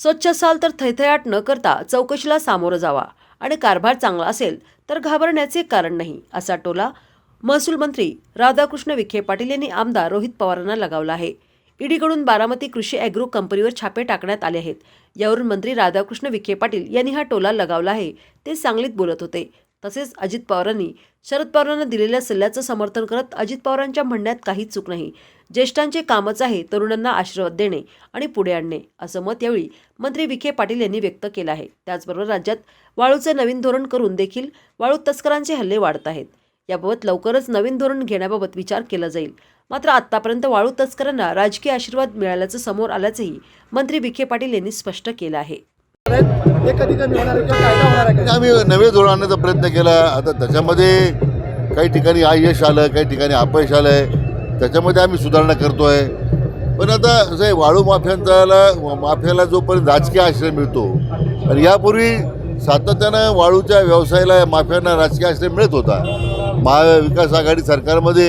स्वच्छ असाल तर थैथयाट न करता चौकशीला सामोरं जावा आणि कारभार चांगला असेल तर घाबरण्याचे कारण नाही असा टोला महसूल मंत्री राधाकृष्ण विखे पाटील यांनी आमदार रोहित पवारांना लगावला आहे. ईडीकडून बारामती कृषी अॅग्रो कंपनीवर छापे टाकण्यात आले आहेत. यावरून मंत्री राधाकृष्ण विखे पाटील यांनी हा टोला लगावला आहे ते सांगलीत बोलत होते. तसेच अजित पवारांनी शरद पवारांना दिलेल्या सल्ल्याचं समर्थन करत अजित पवारांच्या म्हणण्यात काहीच चूक नाही. ज्येष्ठांचे कामच आहे तरुणांना आशीर्वाद देणे आणि पुढे आणणे असं मत यावेळी मंत्री विखे पाटील यांनी व्यक्त केलं आहे. त्याचबरोबर राज्यात वाळूचे नवीन धोरण करून देखील वाळू तस्करांचे हल्ले वाढत आहेत. याबाबत लवकरच नवीन धोरण घेण्याबाबत विचार केला जाईल. मात्र आत्तापर्यंत वाळू तस्करांना राजकीय आशीर्वाद मिळाल्याचं समोर आल्याचंही मंत्री विखे पाटील यांनी स्पष्ट केलं आहे. हे कधी कमी होणार आहे किंवा कायदा होणार आहे का? आम्ही नवे धोरण आणण्याचा प्रयत्न केला. आता त्याच्यामध्ये काही ठिकाणी यश आलं काही ठिकाणी अपयश आलं आहे त्याच्यामध्ये आम्ही सुधारणा करतो आहे पण आता असं आहे वाळू माफियांचा माफियाला जोपर्यंत राजकीय आश्रय मिळतो आणि यापूर्वी सातत्यानं वाळूच्या व्यवसायाला माफियांना राजकीय आश्रय मिळत होता. महाविकास आघाडी सरकारमध्ये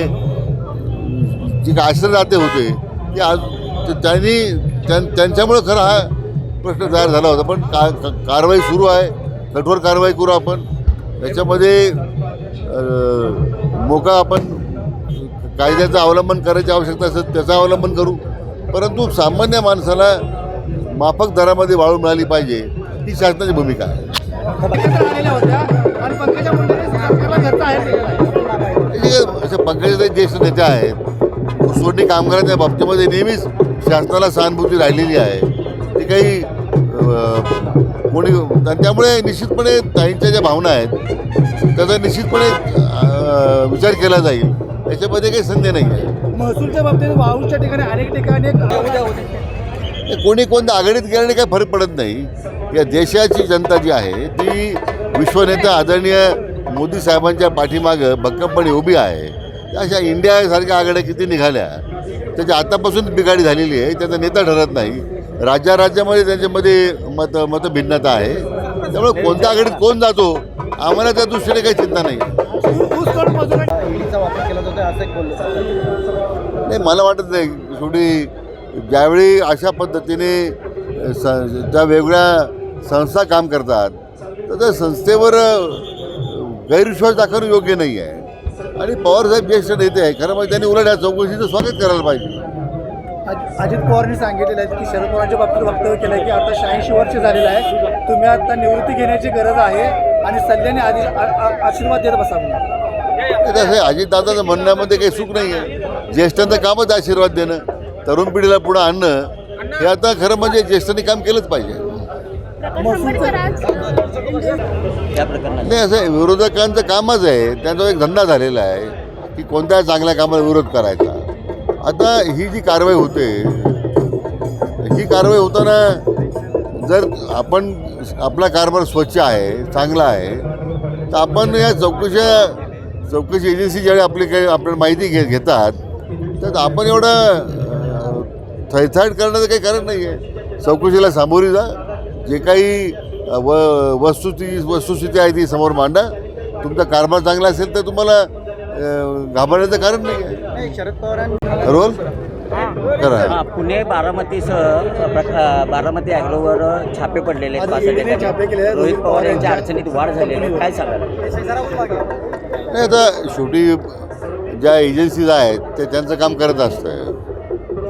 जे काय आश्रयदाते होते ते आज ते त्यांनी त्यां त्यांच्यामुळं खरं हा प्रश्न तयार झाला होता पण का कारवाई सुरू आहे. कठोर कारवाई करू आपण. त्याच्यामध्ये मोका आपण कायद्याचं अवलंबन करायची आवश्यकता असेल त्याचा अवलंबन करू. परंतु सामान्य माणसाला माफक दरामध्ये वाळू मिळाली पाहिजे ही शासनाची भूमिका आहे. पंकजा असे ज्येष्ठ नेते आहेत ऊसतोडणी कामगारांच्या बाबतीमध्ये नेहमीच शासनाला सहानुभूती राहिलेली आहे. ती काही कोणी आणि त्यामुळे निश्चितपणे ताईंच्या ज्या भावना आहेत त्याचा निश्चितपणे विचार केला जाईल. याच्यामध्ये काही संधी नाही आहे. महसूलच्या बाबतीत वाळूच्या ठिकाणी अनेक ठिकाणी हे कोणी कोणत्या आघाडीत गेल्याने काही फरक पडत नाही. या देशाची जनता जी आहे ती विश्वनेता आदरणीय मोदी साहेबांच्या पाठीमागं भक्कमपणे उभी आहे. अशा इंडियासारख्या आघाड्या किती निघाल्या त्याची आतापासून बिघाडी झालेली आहे त्याचा नेता ठरत नाही. राज्या राज्यामध्ये त्यांच्यामध्ये मत मतभिन्नता आहे. त्यामुळे कोणत्या आघाडीत कोण जातो आम्हाला त्या दृष्टीने काही चिंता नाही. नाही मला वाटत नाही. शेवटी ज्यावेळी अशा पद्धतीने स ज्या वेगळ्या संस्था काम करतात तर त्या संस्थेवर गैरविश्वास दाखवणं योग्य नाही आहे आणि पवारसाहेब ज्येष्ठ नेते आहे खरं म्हणजे त्यांनी उलट या चौकशीचं स्वागत करायला पाहिजे. अजित पवारांनी सांगितलेलं आहे की शरद पवारांच्या बाबतीत वक्तव्य केलं आहे की आता शहाऐंशी वर्ष झालेलं आहे. तुम्ही आता निवृत्ती घेण्याची गरज आहे आणि सल्ल्याने आधी आशीर्वाद देत बसा म्हणून. अजितदादाचं म्हणण्यामध्ये काही सुख नाही आहे ज्येष्ठांचं कामच आशीर्वाद देणं तरुण पिढीला पुढं आणणं हे आता खरं म्हणजे ज्येष्ठांनी काम केलंच पाहिजे. नाही असं आहे, विरोधकांचं कामच आहे त्यांचा एक धंदा झालेला आहे की कोणत्या चांगल्या कामाला विरोध करायचा. आता ही जी कारवाई होते ही कारवाई होताना जर आपण आपला कारभार स्वच्छ आहे चांगला आहे तर आपण या चौकशा चौकशी एजन्सी ज्यावेळी आपली काही आपल्याला माहिती घे घेतात तर आपण एवढं थैथाट करण्याचं काही कारण नाही आहे चौकशीला सामोरी जा. जे काही व वस्तुस्थिती वस्तुस्थिती आहे ती समोर मांडा. तुमचा कारभार चांगला असेल तर तुम्हाला घाबरण्याचं कारण नाही आहे शरद पवारांनी रोल? करा. हा, पुणे बारामतीसह बारामती ॲग्रोवर छापे पडलेले आहेत. रोहित पवार यांच्या अडचणीत वाढ झालेली आहे. काय सांगाल? नाही आता शेवटी ज्या एजन्सीज आहेत ते त्यांचं काम करत असतं.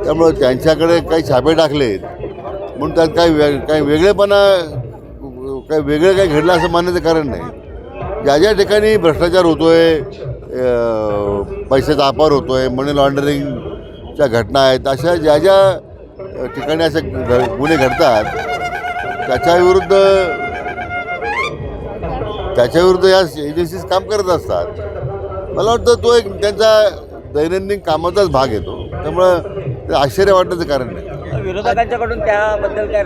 त्यामुळं त्यांच्याकडे काही छापे टाकलेत म्हणून त्यात काही वे काही वेगळेपणा काही वेगळं काही घडलं असं मानण्याचं कारण नाही. ज्या ज्या ठिकाणी भ्रष्टाचार होतोय पैशाचा अपार होतो आहे मनी लॉन्डरिंगच्या घटना आहेत. अशा ज्या ज्या ठिकाणी असे घ- गुन्हे घडतात त्याच्याविरुद्ध त्याच्याविरुद्ध या एजन्सीज काम करत असतात. मला वाटतं तो एक त्यांचा दैनंदिन कामाचाच भाग येतो त्यामुळं ते आश्चर्य वाटण्याचं कारण नाही. विरोधकांच्याकडून त्याबद्दल काय